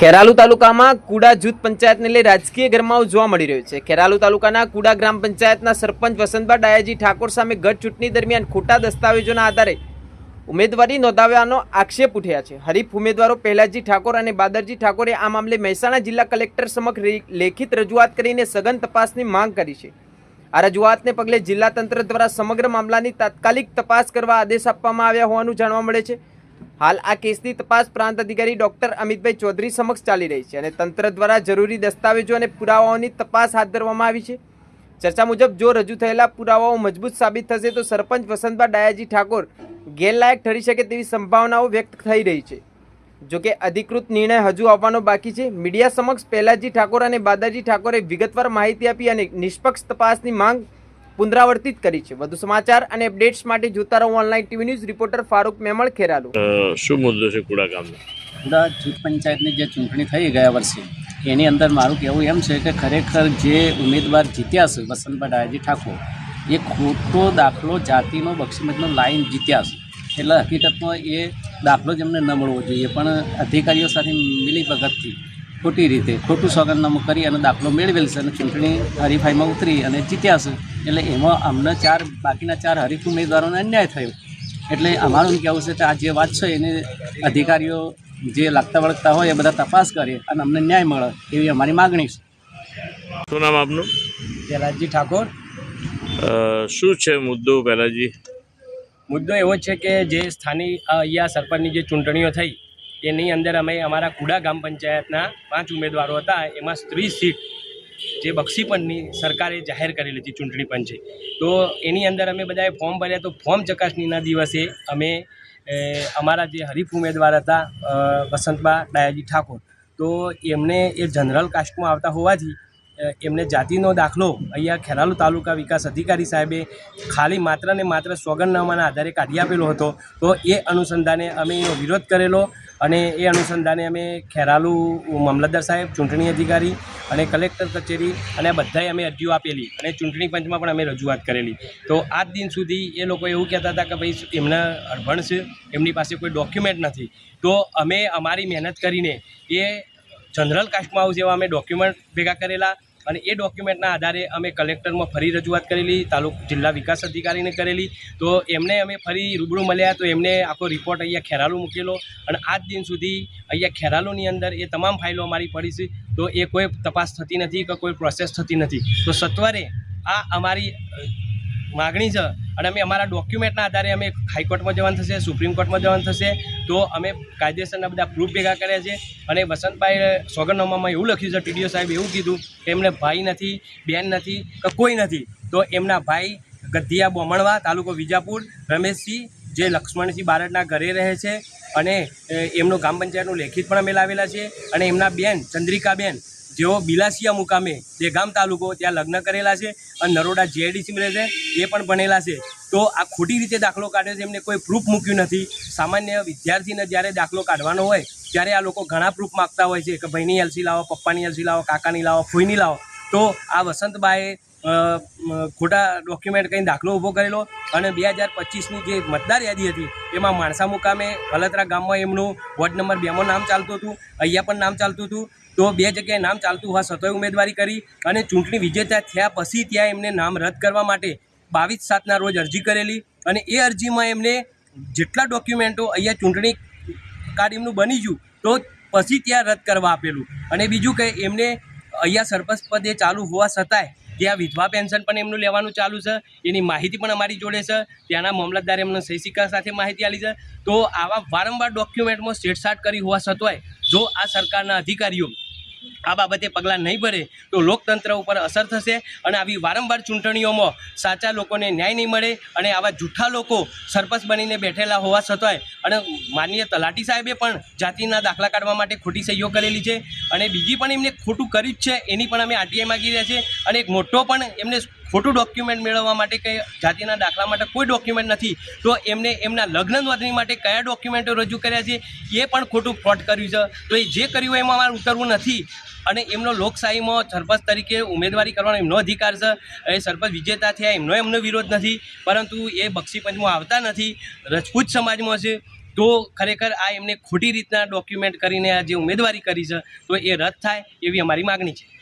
ખેરાલુ તાલુકામાં કુડા જૂથ પંચાયતને લઈ રાજકીય ગરમાવો જોવા મળી રહ્યો છે. ખેરાલુ તાલુકાના કુડા ગ્રામ પંચાયતના સરપંચ વસંતભા ડાયાજી ઠાકોર સામે ગત ચૂંટણી દરમિયાન ખોટા દસ્તાવેજોના આધારે ઉમેદવારી નોંધાવ્યાનો આક્ષેપ ઉઠ્યા છે. હરીફ ઉમેદવારો પહેલાજી ઠાકોર અને બાદરજી ઠાકોરે આ મામલે મહેસાણા જિલ્લા કલેક્ટર સમક્ષ લેખિત રજૂઆત કરીને સઘન તપાસની માંગ કરી છે. આ રજૂઆતને પગલે જિલ્લા તંત્ર દ્વારા સમગ્ર મામલાની તાત્કાલિક તપાસ કરવા આદેશ આપવામાં આવ્યા હોવાનું જાણવા મળે છે. હાલ આ કેસની તપાસ પ્રાંત અધિકારી ડોક્ટર અમિતભાઈ ચૌધરી સમક્ષ ચાલી રહી છે અને તંત્ર દ્વારા જરૂરી દસ્તાવેજો અને પુરાવાઓની તપાસ હાથ ધરવામાં આવી છે. ચર્ચા મુજબ જો રજૂ થયેલા પુરાવાઓ મજબૂત સાબિત થશે તો સરપંચ વસંતભા ડાયાજી ઠાકોર ગેરલાયક ઠરી શકે તેવી સંભાવનાઓ વ્યક્ત થઈ રહી છે. જોકે અધિકૃત નિર્ણય હજુ આવવાનો બાકી છે. મીડિયા સમક્ષ પહેલાજી ઠાકોર અને બાદાજી ઠાકોરે વિગતવાર માહિતી આપી અને નિષ્પક્ષ તપાસની માંગ પુનરાવર્તિત કરી છે. વધુ સમાચાર અને અપડેટ્સ માટે જોતા રહો online TV news reporter Farooq Memon Kheralu. શું મુદ્દો છે કુડા ગામનો? કુડા જૂથ પંચાયતની જે ચૂંટણી થઈ ગયા વર્ષે એની અંદર મારું કહેવું એમ છે કે ખરેખર જે ઉમેદવાર જીત્યા છે વસંતભાઈ ડાયાજી ઠાકોર એ ખોટો દાખલો જાતિનો બક્ષીમતનો લાઈન જીત્યા છે. એટલે હકીકતમાં એ દાખલો જ એમને ન મળવો જોઈએ પણ અધિકારીઓ સાથે મિલીભગતથી ખોટી રીતે ખોટું સોગંદનામું કરી અને દાખલો મેળવેલ છે અને ચૂંટણી હરીફાઈમાં ઉતરી અને જીત્યા છે. એટલે એમાં અમને ચાર બાકીના ચાર હરીફ ઉમેદવારોને અન્યાય થયો. એટલે અમારું કહેવું છે કે આ જે વાત છે એને અધિકારીઓ જે લાગતા વળગતા હોય એ બધા તપાસ કરે અને અમને ન્યાય મળે એવી અમારી માગણી છે. શું નામ આપનું? પહેલાજી ઠાકોર. શું છે મુદ્દો પહેલાજી મુદ્દો એવો છે કે જે સ્થાનિક અહીંયા સરપંચની જે ચૂંટણીઓ થઈ એની અંદર અમે અમારા કુડા ગ્રામ પંચાયતના પાંચ ઉમેદવારો હતા. એમાં સ્ત્રી સીટ જે બક્ષીપણની સરકારે જાહેર કરેલી હતી, ચૂંટણી પંચે. તો એની અંદર અમે બધાએ ફોર્મ ભર્યા તો ફોર્મ ચકાસણીના દિવસે અમે અમારા જે હરીફ ઉમેદવાર હતા વસંતબા ડાયાજી ઠાકોર. તો એમને એ જનરલ કાસ્ટમાં આવતા હોવાથી એમને જાતિનો દાખલો અહીંયા ખેરાલુ તાલુકા વિકાસ અધિકારી સાહેબે ખાલી માત્ર ને માત્ર સોગંદનામાના આધારે કાઢી આપેલો હતો. તો એ અનુસંધાને અમે એનો વિરોધ કરેલો અને એ અનુસંધાને અમે ખેરાલુ મામલતદાર સાહેબ, ચૂંટણી અધિકારી અને કલેક્ટર કચેરી અને બધાએ અમે અરજીઓ આપેલી અને ચૂંટણી પંચમાં પણ અમે રજૂઆત કરેલી. તો આજ દિન સુધી એ લોકો એવું કહેતા હતા કે ભાઈ એમના અડભણ છે, એમની પાસે કોઈ ડોક્યુમેન્ટ નથી. તો અમે અમારી મહેનત કરીને એ જનરલ કાસ્ટમાં આવશે એવા અમે ડોક્યુમેન્ટ ભેગા કરેલા અને એ ડોક્યુમેન્ટના આધારે અમે કલેક્ટરમાં ફરી રજૂઆત કરેલી, તાલુક જિલ્લા વિકાસ અધિકારીને કરેલી. તો એમને અમે ફરી રૂબરૂ મળ્યા, તો એમને આખો રિપોર્ટ અહીંયા ખેરાલુ મૂકેલો. અને આજ દિન સુધી અહીંયા ખેરાલુની અંદર એ તમામ ફાઇલો અમારી પડી છે. તો એ કોઈ તપાસ થતી નથી કે કોઈ પ્રોસેસ થતી નથી. તો સત્વરે આ અમારી માગણી છે અને અમે અમારા ડોક્યુમેન્ટના આધારે અમે હાઈકોર્ટમાં જવાનું થશે સુપ્રીમ કોર્ટમાં જવાનું થશે. તો અમે કાયદેસરના બધા પ્રૂફ ભેગા કર્યા છે. અને વસંતભાઈ સોગંદનામામાં એવું લખ્યું છે ટીડીઓ સાહેબ એવું કીધું કે એમને ભાઈ નથી, બેન નથી કે કોઈ નથી. તો એમના ભાઈ ગઢિયા બોમણવા, તાલુકો વિજાપુર, રમેશસિંહ, જે લક્ષ્મણસિંહ બારડના ઘરે રહે છે. અને એમનું ગ્રામ પંચાયતનું લેખિત પણ અમે લાવેલા છે. અને એમના બેન ચંદ્રિકાબેન જેઓ બિલાસિયા મુકામે જે ગામ તાલુકો ત્યાં લગ્ન કરેલા છે અને નરોડા જીઆઈડીસીમાં રહે છે, એ પણ ભણેલા છે. તો આ ખોટી રીતે દાખલો કાઢ્યો છે, એમને કોઈ પ્રૂફ મૂક્યું નથી. સામાન્ય વિદ્યાર્થીને જ્યારે દાખલો કાઢવાનો હોય, ત્યારે આ લોકો ઘણા પ્રૂફ માગતા હોય છે કે ભાઈની એલસી લાવો, પપ્પાની એલસી લાવો, કાકાની લાવો, ફોઈની લાવો. તો આ વસંતબાએ ખોટા ડોક્યુમેન્ટ કંઈ દાખલો ઊભો કરેલો અને બે હજાર પચીસની જે મતદાર યાદી હતી, એમાં માણસા મુકામે હલતરા ગામમાં એમનું વોર્ડ નંબર બેમાં નામ ચાલતું હતું, અહીંયા પણ નામ ચાલતું હતું. તો બે જગ્યાએ નામ ચાલતું હોવા સતોય ઉમેદવારી કરી અને ચૂંટણી વિજેતા થયા પછી ત્યાં એમને નામ રદ કરવા માટે બાવીસ સાતના રોજ અરજી કરેલી અને એ અરજીમાં એમને જેટલા ડોક્યુમેન્ટો અહીંયા ચૂંટણી કાર્ડ એમનું બની ગયું, તો પછી ત્યાં રદ કરવા આપેલું. અને બીજું કે એમને અહીંયા સરપંચ પદે ચાલુ હોવા છતાંય ત્યાં વિધવા પેન્શન પણ એમનું લેવાનું ચાલુ છે, એની માહિતી પણ અમારી જોડે છે. ત્યાંના મામલતદારે એમને સહી સિક્કા સાથે માહિતી આપી છે. તો આવા વારંવાર ડોક્યુમેન્ટમાં છેડછાડ કરી હોવા છતાંય જો આ સરકારના અધિકારીઓ આ બાબતે પગલાં નહીં ભરે તો લોકતંત્ર ઉપર અસર થશે અને આવી વારંવાર ચૂંટણીઓમાં સાચા લોકોને ન્યાય નહીં મળે અને આવા જૂઠા લોકો સરપંચ બનીને બેઠેલા હોવા છતાંય અને માનનીય તલાટી સાહેબે પણ જાતિના દાખલા કાઢવા માટે ખોટી સહીઓ કરેલી છે અને બીજી પણ એમને ખોટું કર્યું જ છે, એની પણ અમે આરટીઆઈ માગી રહ્યા છીએ અને એક મોટો પણ એમને ખોટું ડોક્યુમેન્ટ મેળવવા માટે કંઈ જાતિના દાખલા માટે કોઈ ડોક્યુમેન્ટ નથી. તો એમને એમના લગ્ન નોંધણી માટે કયા ડોક્યુમેન્ટો રજૂ કર્યા છે, એ પણ ખોટું ફ્રોડ કર્યું છે. તો એ જે કર્યું એમાં અમારે ઉતરવું નથી. અને એમનો લોકશાહીમાં સરપંચ તરીકે ઉમેદવારી કરવાનો એમનો અધિકાર છે. એ સરપંચ વિજેતા થયા, એમનો એમનો વિરોધ નથી. પરંતુ એ બક્ષીપંચમાં આવતા નથી. રજપૂત સમાજમાં છે. તો ખરેખર આ એમને ખોટી રીતના ડોક્યુમેન્ટ કરીને આ જે ઉમેદવારી કરી છે, તો એ રદ થાય એવી અમારી માગણી છે.